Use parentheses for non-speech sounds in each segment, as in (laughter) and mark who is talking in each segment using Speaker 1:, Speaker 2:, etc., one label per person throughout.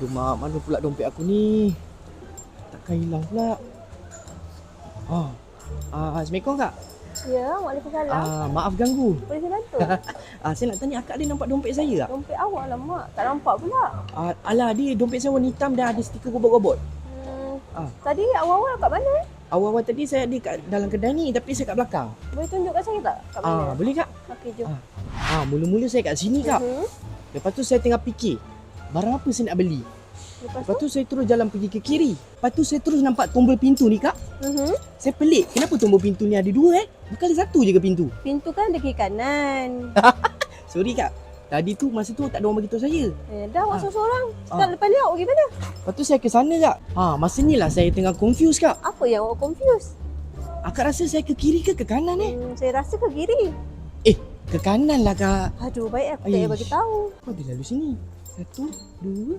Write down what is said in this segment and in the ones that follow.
Speaker 1: Aduh mak, mana pula dompet aku ni? Takkan hilang pula. Ah. Ah, Assalamualaikum kak.
Speaker 2: Ya, Waalaikumsalam.
Speaker 1: Ah, maaf ganggu.
Speaker 2: Boleh saya bantu? (laughs)
Speaker 1: Ah, saya nak tanya akak ada nampak dompet saya tak?
Speaker 2: Dompet awak lah mak. Tak nampak pula.
Speaker 1: Ah, alah dia dompet saya warna hitam dah ada stiker robot-robot.
Speaker 2: Hmm.
Speaker 1: Ah.
Speaker 2: Tadi awal-awal kat mana?
Speaker 1: Awal-awal tadi saya ada kat dalam kedai ni tapi saya kat belakang.
Speaker 2: Boleh tunjuk kat saya tak? Kat mana?
Speaker 1: Ah, boleh kak?
Speaker 2: Okey, jom.
Speaker 1: Ah. Ah, mula-mula saya kat sini kak.
Speaker 2: Mhm.
Speaker 1: Lepas tu saya tengah fikir barang apa saya nak beli.
Speaker 2: Lepas
Speaker 1: Lepas
Speaker 2: tu?
Speaker 1: tu saya terus jalan pergi ke kiri. Lepas tu saya terus nampak tombol pintu ni kak.
Speaker 2: Mhm.
Speaker 1: Saya pelik. Kenapa tombol pintu ni ada dua eh? Bukan ada satu je ke pintu?
Speaker 2: Pintu kan ada kiri kanan. (laughs)
Speaker 1: Sorry kak. Tadi tu masa tu tak ada orang beritahu saya.
Speaker 2: Eh, dah awak
Speaker 1: Ah.
Speaker 2: seorang.
Speaker 1: Ah.
Speaker 2: Sekarang lepas ni awak pergi mana?
Speaker 1: Lepas tu saya ke sana kak. Ha, masa ni lah saya tengah confuse kak.
Speaker 2: Apa yang awak confuse?
Speaker 1: Akak rasa saya ke kiri ke ke kanan eh?
Speaker 2: Hmm, saya rasa ke kiri.
Speaker 1: Ke kanan lah kak.
Speaker 2: Aduh, baik aku tak bagi tahu.
Speaker 1: Kau dia lalu sini. Satu, dua.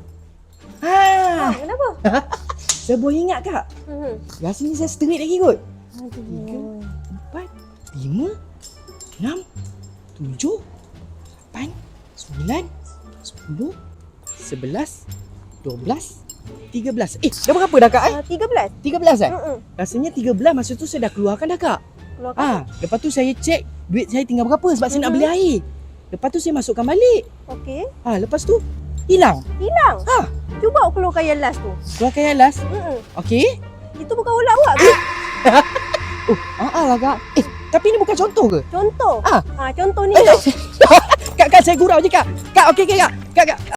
Speaker 2: Ah,
Speaker 1: Ha,
Speaker 2: kenapa? (laughs)
Speaker 1: saya boleh ingat kak.
Speaker 2: Mhm.
Speaker 1: Rasanya saya straight lagi kot.
Speaker 2: Aduh.
Speaker 1: Empat, lima, enam, tujuh, lapan, sembilan, sepuluh, sebelas, dua belas, tiga belas. Eh, dah berapa dah kak eh?
Speaker 2: Ah, 13.
Speaker 1: Tiga belas eh?
Speaker 2: Mhm.
Speaker 1: Rasanya tiga belas masa tu saya dah keluarkan dah kak.
Speaker 2: Keluarkan.
Speaker 1: Ah, lepas tu saya cek duit saya tinggal berapa sebab saya nak
Speaker 2: Mhm.
Speaker 1: beli air. Lepas tu saya masukkan balik.
Speaker 2: Okey.
Speaker 1: Ah, lepas tu hilang.
Speaker 2: Hilang.
Speaker 1: Ah.
Speaker 2: Cuba keluarkan yang last tu.
Speaker 1: Keluarkan yang last.
Speaker 2: Mhm.
Speaker 1: Okey.
Speaker 2: Itu bukan ulat awak ke? (laughs)
Speaker 1: Oh, ah, ah lah kak. Eh, tapi ni bukan contoh ke?
Speaker 2: Contoh.
Speaker 1: Ah.
Speaker 2: Ah, contoh ni. (laughs)
Speaker 1: Kak, kak saya gurau je kak. Kak, okey, okey kak. Kak, kak.